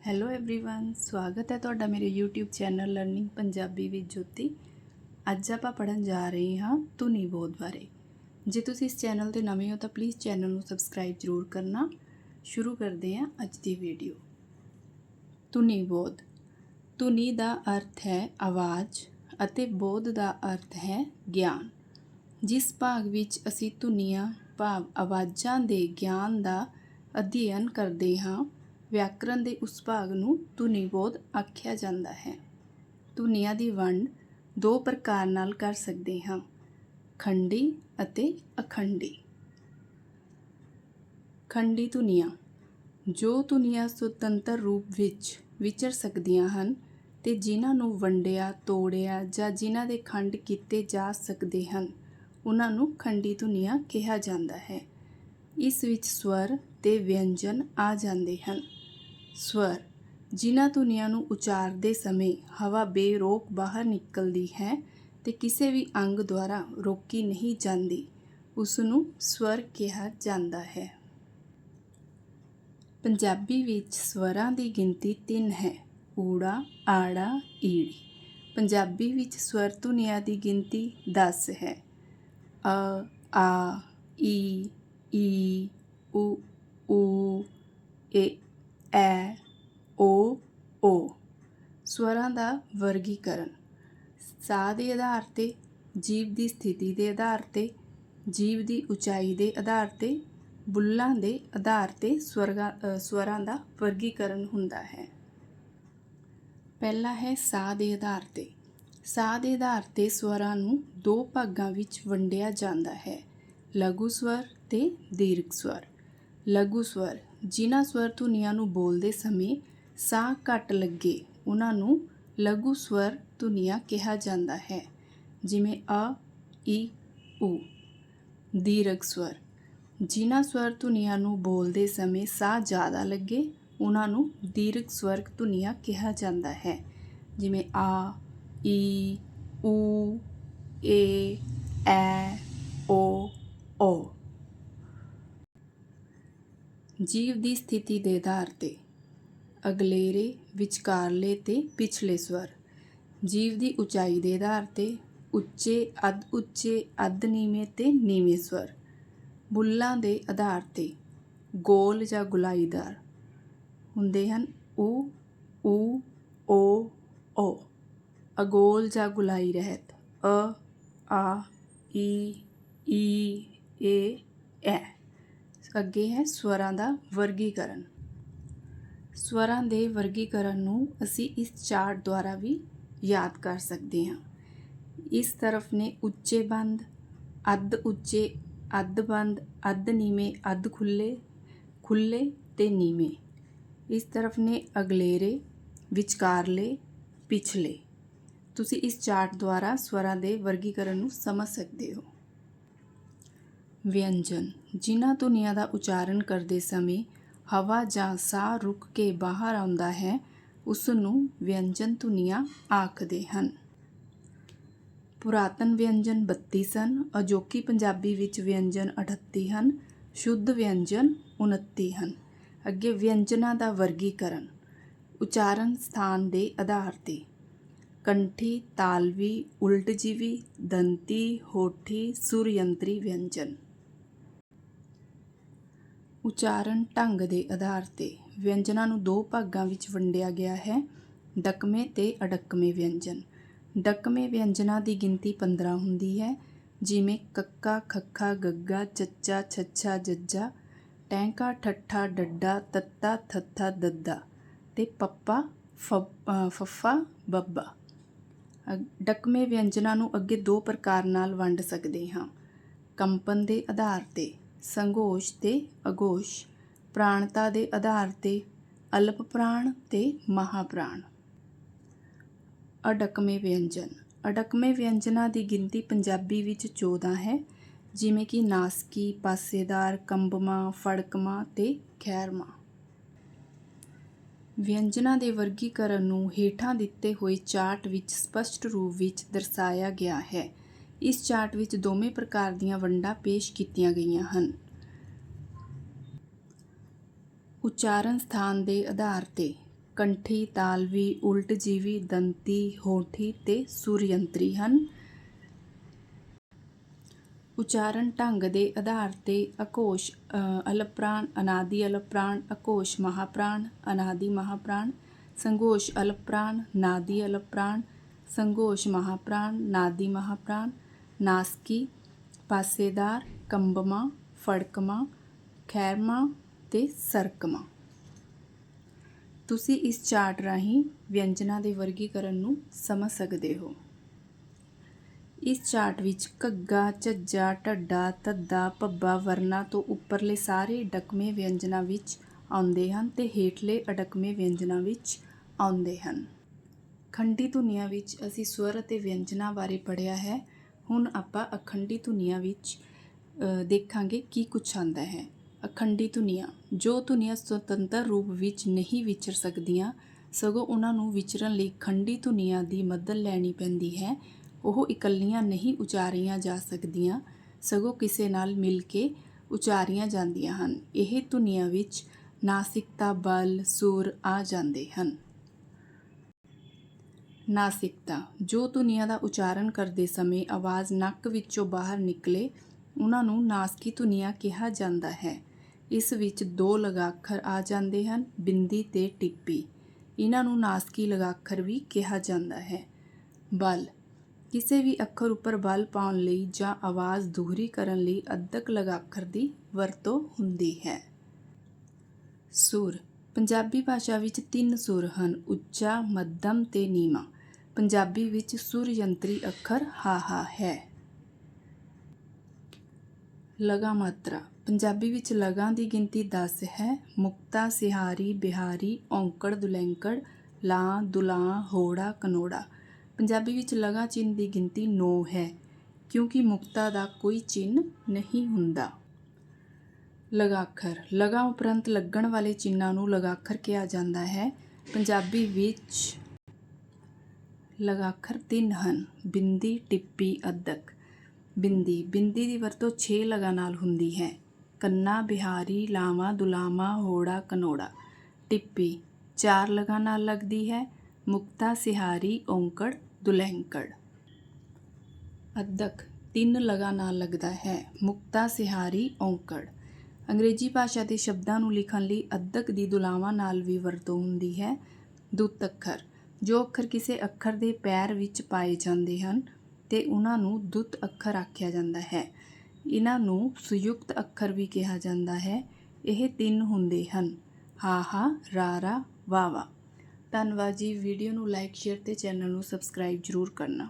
Hello everyone ਸਵਾਗਤ ਹੈ ਤੁਹਾਡਾ ਮੇਰੇ YouTube channel learning Punjabi with Jyoti ਅੱਜ ਆਪਾਂ ਪੜਨ ਜਾ ਰਹੇ ਹਾਂ ਧੁਨੀ ਬੋਧ ਬਾਰੇ ਜੇ ਤੁਸੀਂ ਇਸ ਚੈਨਲ ਤੇ ਨਵੇਂ ਹੋ ਤਾਂ ਪਲੀਜ਼ ਚੈਨਲ ਨੂੰ ਸਬਸਕ੍ਰਾਈਬ ਜ਼ਰੂਰ ਕਰਨਾ ਸ਼ੁਰੂ ਕਰਦੇ ਹਾਂ ਅੱਜ ਦੀ ਵੀਡੀਓ ਧੁਨੀ ਬੋਧ ਧੁਨੀ ਦਾ ਅਰਥ ਹੈ ਆਵਾਜ਼ ਅਤੇ ਬੋਧ ਦਾ ਅਰਥ ਹੈ ਗਿਆਨ ਜਿਸ ਭਾਗ ਵਿੱਚ ਅਸੀਂ ਧੁਨੀਆਂ ਭਾਵ ਆਵਾਜ਼ਾਂ ਦੇ ਗਿਆਨ ਦਾ ਅਧਿਐਨ ਕਰਦੇ ਹਾਂ ਵਿਆਕਰਣ ਦੇ ਉਸ ਭਾਗ ਨੂੰ ਧੁਨੀ ਬੋਧ ਆਖਿਆ ਜਾਂਦਾ ਹੈ। ਧੁਨੀਆਂ ਦੀ ਵੰਡ ਦੋ ਪ੍ਰਕਾਰ ਨਾਲ ਕਰ ਸਕਦੇ ਹਾਂ, ਖੰਡੀ ਅਤੇ ਅਖੰਡੀ। ਖੰਡੀ ਧੁਨੀਆਂ, ਜੋ ਧੁਨੀਆਂ ਸੁਤੰਤਰ ਰੂਪ ਵਿੱਚ ਵਿਚਰ ਸਕਦੀਆਂ ਹਨ ਤੇ ਜਿਨ੍ਹਾਂ ਨੂੰ ਵੰਡਿਆ, ਤੋੜਿਆ ਜਾਂ ਜਿਨ੍ਹਾਂ ਦੇ ਖੰਡ ਕੀਤੇ ਜਾ ਸਕਦੇ ਹਨ, ਉਹਨਾਂ ਨੂੰ ਖੰਡੀ ਧੁਨੀਆਂ ਕਿਹਾ ਜਾਂਦਾ ਹੈ। ਇਸ ਵਿੱਚ ਸਵਰ ਤੇ ਵਿਅੰਜਨ ਆ ਜਾਂਦੇ ਹਨ। ਸਵਰ। ਜਿਨ੍ਹਾਂ ਧੁਨੀਆਂ ਨੂੰ ਉਚਾਰਦੇ ਸਮੇਂ ਹਵਾ ਬੇਰੋਕ ਬਾਹਰ ਨਿਕਲਦੀ ਹੈ ਤੇ ਕਿਸੇ ਵੀ ਅੰਗ ਦੁਆਰਾ ਰੋਕੀ ਨਹੀਂ ਜਾਂਦੀ ਉਸ ਨੂੰ ਸਵਰ ਕਿਹਾ ਜਾਂਦਾ ਹੈ। ਪੰਜਾਬੀ ਵਿੱਚ ਸਵਰਾਂ ਦੀ ਗਿਣਤੀ 3 ਹੈ, ਊੜਾ, ਆੜਾ, ਈੜੀ। ਪੰਜਾਬੀ ਵਿੱਚ ਸਵਰ ਧੁਨੀਆਂ ਦੀ ਗਿਣਤੀ 10 ਹੈ। ਅ, ਆ, ਈ ਈ, ਉ, ਊ, ਏ ਐ, ਓ ਓ। ਸਵਰਾਂ ਦਾ ਵਰਗੀਕਰਨ। ਸਾਹ ਦੇ ਆਧਾਰ ਤੇ, ਜੀਵ ਦੀ ਸਥਿਤੀ ਦੇ ਆਧਾਰ ਤੇ, ਜੀਵ ਦੀ ਉਚਾਈ ਦੇ ਆਧਾਰ ਤੇ, ਬੁੱਲਾਂ ਦੇ ਆਧਾਰ ਤੇ ਸਵਰਗਾ ਸਵਰਾਂ ਦਾ ਵਰਗੀਕਰਨ ਹੁੰਦਾ ਹੈ। ਪਹਿਲਾ ਹੈ ਸਾਹ ਦੇ ਆਧਾਰ ਤੇ। ਸਾਹ ਦੇ ਆਧਾਰ ਤੇ ਸਵਰਾਂ ਨੂੰ ਦੋ ਭਾਗਾਂ ਵਿੱਚ ਵੰਡਿਆ ਜਾਂਦਾ ਹੈ। ਲਘੂ ਸਵਰ ਤੇ ਦੀਰਘ ਸਵਰ। ਲਘੂ ਸਵਰ ਜਿਨ੍ਹਾਂ ਸਵਰ ਧੁਨੀਆਂ ਨੂੰ ਬੋਲਦੇ ਸਮੇਂ ਸਾਹ ਘੱਟ ਲੱਗੇ ਉਹਨਾਂ ਨੂੰ ਲਘੂ ਸਵਰ ਧੁਨੀਆਂ ਕਿਹਾ ਜਾਂਦਾ ਹੈ, ਜਿਵੇਂ ਅ, ਈ ਊ ਦੀਰਘ ਸਵਰ। ਜਿਨ੍ਹਾਂ ਸਵਰ ਧੁਨੀਆਂ ਨੂੰ ਬੋਲਦੇ ਸਮੇਂ ਸਾਹ ਜ਼ਿਆਦਾ ਲੱਗੇ ਉਹਨਾਂ ਨੂੰ ਦੀਰਘ ਸਵਰ ਧੁਨੀਆਂ ਕਿਹਾ ਜਾਂਦਾ ਹੈ, ਜਿਵੇਂ ਆ, ਈ ਊ ਏ, ਐ, ਓ ਓ। ਜੀਵ ਦੀ ਸਥਿਤੀ ਦੇ ਆਧਾਰ ਤੇ ਅਗਲੇਰੇ, ਵਿਚਕਾਰਲੇ ਤੇ ਪਿਛਲੇ ਸਵਰ। ਜੀਵ ਦੀ ਉਚਾਈ ਦੇ ਆਧਾਰ ਤੇ ਉੱਚੇ ਅੱਧ ਉੱਚੇ ਅੱਧ ਨੀਵੇਂ ਤੇ ਨੀਵੇਂ ਸਵਰ। ਬੁੱਲਾਂ ਦੇ ਆਧਾਰ ਤੇ ਗੋਲ ਜਾਂ ਗੁਲਾਈਦਾਰ ਹੁੰਦੇ ਹਨ। ਊ ਊ ਓ ਓ। ਅਗੋਲ ਜਾਂ ਗੁਲਾਈ ਰਹਿਤ। ਅ, ਆ, ਈ ਈ, ਏ, ਐ। ਅੱਗੇ ਹੈ ਸਵਰਾਂ ਦਾ ਵਰਗੀਕਰਨ। ਸਵਰਾਂ ਦੇ ਵਰਗੀਕਰਨ ਨੂੰ ਅਸੀਂ ਇਸ ਚਾਰਟ ਦੁਆਰਾ ਵੀ ਯਾਦ ਕਰ ਸਕਦੇ ਹਾਂ। ਇਸ ਤਰਫ ਨੇ ਉੱਚੇ ਬੰਦ, ਅੱਧ ਉੱਚੇ, ਅੱਧ ਬੰਦ, ਅੱਧ ਨੀਵੇਂ, ਅੱਧ ਖੁੱਲੇ ਖੁੱਲੇ ਤੇ ਨੀਵੇਂ। ਇਸ ਤਰਫ ਨੇ ਅਗਲੇਰੇ, ਵਿਚਕਾਰਲੇ, ਪਿਛਲੇ। ਤੁਸੀਂ ਇਸ ਚਾਰਟ ਦੁਆਰਾ ਸਵਰਾਂ ਦੇ ਵਰਗੀਕਰਨ ਨੂੰ ਸਮਝ ਸਕਦੇ ਹੋ। ਵਿਅੰਜਨ, ਜਿਨ੍ਹਾਂ ਧੁਨੀਆਂ ਦਾ ਉਚਾਰਨ ਕਰਦੇ ਸਮੇਂ ਹਵਾ ਜਾਂ ਸਾਹ ਰੁਕ ਕੇ ਬਾਹਰ ਆਉਂਦਾ ਹੈ ਉਸ ਨੂੰ ਵਿਅੰਜਨ ਧੁਨੀਆਂ ਆਖਦੇ ਹਨ। ਪੁਰਾਤਨ ਵਿਅੰਜਨ 32 ਸਨ, ਅਜੋਕੀ ਪੰਜਾਬੀ ਵਿੱਚ ਵਿਅੰਜਨ 38 ਹਨ, ਸ਼ੁੱਧ ਵਿਅੰਜਨ 29 ਹਨ। ਅੱਗੇ ਵਿਅੰਜਨਾਂ ਦਾ ਵਰਗੀਕਰਨ, ਉਚਾਰਨ ਸਥਾਨ ਦੇ ਆਧਾਰ ਤੇ। ਕੰਠੀ, ਤਾਲਵੀ, ਉਲਟਜੀਵੀ, ਦੰਤੀ, ਹੋਠੀ, ਸੁਰਯੰਤਰੀ ਵਿਅੰਜਨ। ਉਚਾਰਨ ਢੰਗ ਦੇ ਆਧਾਰ ਤੇ ਵਿਅੰਜਨਾਂ ਨੂੰ ਦੋ ਭਾਗਾਂ ਵਿੱਚ ਵੰਡਿਆ ਗਿਆ ਹੈ ਡਕਵੇਂ ਅਤੇ ਅਡਕਵੇਂ ਵਿਅੰਜਨ। ਡਕਵੇਂ ਵਿਅੰਜਨਾਂ ਦੀ ਗਿਣਤੀ 15 ਹੁੰਦੀ ਹੈ, ਜਿਵੇਂ ਕੱਕਾ, ਖੱਖਾ, ਗੱਗਾ, ਚੱਚਾ, ਛੱਛਾ, ਜੱਜਾ, ਟੈਂਕਾ, ਠੱਠਾ, ਡੱਡਾ, ਤੱਤਾ, ਥੱਥਾ, ਦੱਦਾ ਤੇ ਪੱਪਾ ਫੱਫਾ, ਬੱਬਾ। ਅ- ਡਕਵੇਂ ਵਿਅੰਜਨਾਂ ਨੂੰ ਅੱਗੇ ਦੋ ਪ੍ਰਕਾਰ ਨਾਲ ਵੰਡ ਸਕਦੇ ਹਾਂ। ਕੰਪਨ ਦੇ ਆਧਾਰ ਤੇ ਸੰਘੋਸ਼ ਤੇ ਅਗੋਸ਼, ਪ੍ਰਾਣਤਾ ਦੇ ਆਧਾਰ ਤੇ ਅਲਪ ਪ੍ਰਾਣ ਤੇ ਮਹਾਪ੍ਰਾਣ। ਅਡਕਵੇਂ ਵਿਅੰਜਨ। ਅਡਕਵੇਂ ਵਿਅੰਜਨਾਂ ਦੀ ਗਿਣਤੀ ਪੰਜਾਬੀ ਵਿੱਚ 14 ਹੈ, ਜਿਵੇਂ ਕਿ ਨਾਸਕੀ, ਪਾਸੇਦਾਰ, ਕੰਬਮਾ, ਫੜਕਮਾ ਤੇ ਖੈਰਮਾ। ਵਿਅੰਜਨਾਂ ਦੇ ਵਰਗੀਕਰਨ ਨੂੰ ਹੇਠਾਂ ਦਿੱਤੇ ਹੋਏ ਚਾਰਟ ਵਿੱਚ ਸਪਸ਼ਟ ਰੂਪ ਵਿੱਚ ਦਰਸਾਇਆ ਗਿਆ ਹੈ। ਇਸ ਚਾਰਟ ਵਿੱਚ ਦੋਵੇਂ ਪ੍ਰਕਾਰ ਦੀਆਂ ਵੰਡਾਂ ਪੇਸ਼ ਕੀਤੀਆਂ ਗਈਆਂ ਹਨ। ਉਚਾਰਨ ਸਥਾਨ ਦੇ ਆਧਾਰ ਤੇ ਕੰਠੀ ਤਾਲਵੀ ਉਲਟ ਦੰਤੀ ਹੋਠੀ ਤੇ ਸੁਰਯੰਤਰੀ ਹਨ। ਉਚਾਰਨ ਢੰਗ ਦੇ ਆਧਾਰ ਤੇ ਅਘੋਸ਼ ਅ, ਅਲਪ੍ਰਾਣ ਅਨਾਦਿ ਅਲਪ੍ਰਾਣ ਅਕੋਸ਼ ਮਹਾਪ੍ਰਾਣ ਅਨਾਦਿ ਮਹਾਪ੍ਰਾਣ ਸੰਘੋਸ਼ ਅਲਪ੍ਰਾਣ ਨਾਦੀ ਅਲਪ੍ਰਾਣ ਸੰਘੋਸ਼ ਮਹਾਪ੍ਰਾਣ ਨਾਦੀ ਮਹਾਪ੍ਰਾਣ ਨਾਸਕੀ, ਪਾਸੇਦਾਰ, ਕੰਬਮਾ, ਫੜਕਮਾ, ਖੈਰਮਾ ਅਤੇ ਸਰਕਮਾ। ਤੁਸੀਂ ਇਸ ਚਾਰਟ ਰਾਹੀਂ ਵਿਅੰਜਨਾਂ ਦੇ ਵਰਗੀਕਰਨ ਨੂੰ ਸਮਝ ਸਕਦੇ ਹੋ। ਇਸ ਚਾਰਟ ਵਿੱਚ ਘੱਗਾ ਝੱਜਾ ਢੱਡਾ, ਧੱਦਾ, ਭੱਬਾ, ਵਰਨਾ ਤੋਂ ਉੱਪਰਲੇ ਸਾਰੇ ਡਕਵੇਂ ਵਿਅੰਜਨਾਂ ਵਿੱਚ ਆਉਂਦੇ ਹਨ ਤੇ ਹੇਠਲੇ ਅਡਕਮੇ ਵਿਅੰਜਨਾਂ ਵਿੱਚ ਆਉਂਦੇ ਹਨ। ਖੰਡੀ ਧੁਨੀਆਂ ਵਿੱਚ ਅਸੀਂ ਸਵਰ ਅਤੇ ਵਿਅੰਜਨਾਂ ਬਾਰੇ ਪੜ੍ਹਿਆ ਹੈ। ਹੁਣ ਆਪਾਂ ਅਖੰਡੀ ਧੁਨੀਆਂ ਵਿੱਚ ਦੇਖਾਂਗੇ ਕੀ ਕੁਛ ਆਉਂਦਾ ਹੈ। ਅਖੰਡੀ ਧੁਨੀਆਂ, ਜੋ ਧੁਨੀਆਂ ਸੁਤੰਤਰ ਰੂਪ ਵਿੱਚ ਨਹੀਂ ਵਿਚਰ ਸਕਦੀਆਂ, ਸਗੋਂ ਉਹਨਾਂ ਨੂੰ ਵਿਚਰਨ ਲਈ ਖੰਡੀ ਧੁਨੀਆਂ ਦੀ ਮਦਦ ਲੈਣੀ ਪੈਂਦੀ ਹੈ। ਉਹ ਇਕੱਲੀਆਂ ਨਹੀਂ ਉਚਾਰੀਆਂ ਜਾ ਸਕਦੀਆਂ, ਸਗੋਂ ਕਿਸੇ ਨਾਲ ਮਿਲ ਕੇ ਉਚਾਰੀਆਂ ਜਾਂਦੀਆਂ ਹਨ। ਇਹ ਧੁਨੀਆਂ ਵਿੱਚ ਨਾਸਿਕਤਾ, ਬਲ, ਸੁਰ ਆ ਜਾਂਦੇ ਹਨ। ਨਾਸਿਕਤਾ। ਜੋ ਧੁਨੀਆਂ ਦਾ ਉਚਾਰਨ ਕਰਦੇ ਸਮੇਂ ਆਵਾਜ਼ ਨੱਕ ਵਿੱਚੋਂ ਬਾਹਰ ਨਿਕਲੇ, ਉਹਨਾਂ ਨੂੰ ਨਾਸਕੀ ਧੁਨੀਆਂ ਕਿਹਾ ਜਾਂਦਾ ਹੈ। ਇਸ ਵਿੱਚ ਦੋ ਲਗਾਖਰ ਆ ਜਾਂਦੇ ਹਨ, ਬਿੰਦੀ ਤੇ ਟਿੱਪੀ। ਇਹਨਾਂ ਨੂੰ ਨਾਸਕੀ ਲਗਾਖਰ ਵੀ ਕਿਹਾ ਜਾਂਦਾ ਹੈ। ਬਲ। ਕਿਸੇ ਵੀ ਅੱਖਰ ਉੱਪਰ ਬਲ ਪਾਉਣ ਲਈ ਜਾਂ ਆਵਾਜ਼ ਦੂਹਰੀ ਕਰਨ ਲਈ ਅੱਧਕ ਲਗਾਖਰ ਦੀ ਵਰਤੋਂ ਹੁੰਦੀ ਹੈ। ਸੁਰ। ਪੰਜਾਬੀ ਭਾਸ਼ਾ ਵਿੱਚ ਤਿੰਨ ਸੁਰ ਹਨ, ਉੱਚਾ, ਮੱਧਮ ਤੇ ਨੀਵਾਂ। ਪੰਜਾਬੀ ਵਿੱਚ ਸੁਰ ਯੰਤਰੀ ਅੱਖਰ ਹਾਹਾ ਹੈ ਲਗਾ ਮਾਤਰਾ। ਪੰਜਾਬੀ ਵਿੱਚ ਲਗਾਂ ਦੀ ਗਿਣਤੀ 10 ਹੈ। ਮੁਕਤਾ, ਸਿਹਾਰੀ, ਬਿਹਾਰੀ, ਔਂਕੜ, ਦੁਲੈਂਕੜ, ਲਾਂ, ਦੁਲਾਂ, ਹੋੜਾ, ਕਨੋੜਾ। ਪੰਜਾਬੀ ਵਿੱਚ ਲਗਾ ਚਿੰਨ੍ਹ ਦੀ ਗਿਣਤੀ 9 ਹੈ, ਕਿਉਂਕਿ ਮੁਕਤਾ ਦਾ ਕੋਈ ਚਿੰਨ੍ਹ ਨਹੀਂ ਹੁੰਦਾ। ਲਗਾਖਰ। ਲਗਾ ਉਪਰੰਤ ਲੱਗਣ ਵਾਲੇ ਚਿੰਨ੍ਹਾਂ ਨੂੰ ਲਗਾਖਰ ਕਿਹਾ ਜਾਂਦਾ ਹੈ। ਪੰਜਾਬੀ ਵਿੱਚ ਲਗਾਖਰ ਤਿੰਨ ਹਨ ਬਿੰਦੀ, ਟਿੱਪੀ ਅੱਧਕ ਬਿੰਦੀ ਬਿੰਦੀ ਦੀ ਵਰਤੋਂ 6 ਲਗਾ ਨਾਲ ਹੁੰਦੀ ਹੈ। ਕੰਨਾ, ਬਿਹਾਰੀ, ਲਾਵਾ, ਦੁਲਾਮਾ, ਹੋੜਾ, ਕਨੋੜਾ। ਟਿੱਪੀ ਚਾਰ ਲਗਾ ਨਾਲ ਲੱਗਦੀ ਹੈ। ਮੁਕਤਾ, ਸਿਹਾਰੀ, ਔਂਕੜ ਦੁਲੈਂਕੜ ਅੱਧਕ ਤਿੰਨ ਲਗਾ ਨਾਲ ਲੱਗਦਾ ਹੈ। ਮੁਕਤਾ, ਸਿਹਾਰੀ, ਔਂਕੜ। ਅੰਗਰੇਜ਼ੀ ਭਾਸ਼ਾ ਦੇ ਸ਼ਬਦਾਂ ਨੂੰ ਲਿਖਣ ਲਈ ਅੱਧਕ ਦੀ ਦੁਲਾਵਾਂ ਨਾਲ ਵੀ ਵਰਤੋਂ ਹੁੰਦੀ ਹੈ। ਦੁੱਤ ਜੋ ਅੱਖਰ ਕਿਸੇ ਅੱਖਰ ਦੇ ਪੈਰ ਵਿੱਚ ਪਾਏ ਜਾਂਦੇ ਹਨ ਤੇ ਉਹਨਾਂ ਨੂੰ ਦੁੱਤ ਅੱਖਰ ਆਖਿਆ ਜਾਂਦਾ ਹੈ। ਇਹਨਾਂ ਨੂੰ ਸੰਯੁਕਤ ਅੱਖਰ ਵੀ ਕਿਹਾ ਜਾਂਦਾ ਹੈ। ਇਹ ਤਿੰਨ ਹੁੰਦੇ ਹਨ। ਹਾਹਾ ਰਾਰਾ ਵਾਵਾ ਧੰਨਵਾਦ ਜੀ। ਵੀਡੀਓ ਨੂੰ ਲਾਈਕ, ਸ਼ੇਅਰ ਤੇ ਚੈਨਲ ਨੂੰ ਸਬਸਕ੍ਰਾਈਬ ਜ਼ਰੂਰ ਕਰਨਾ।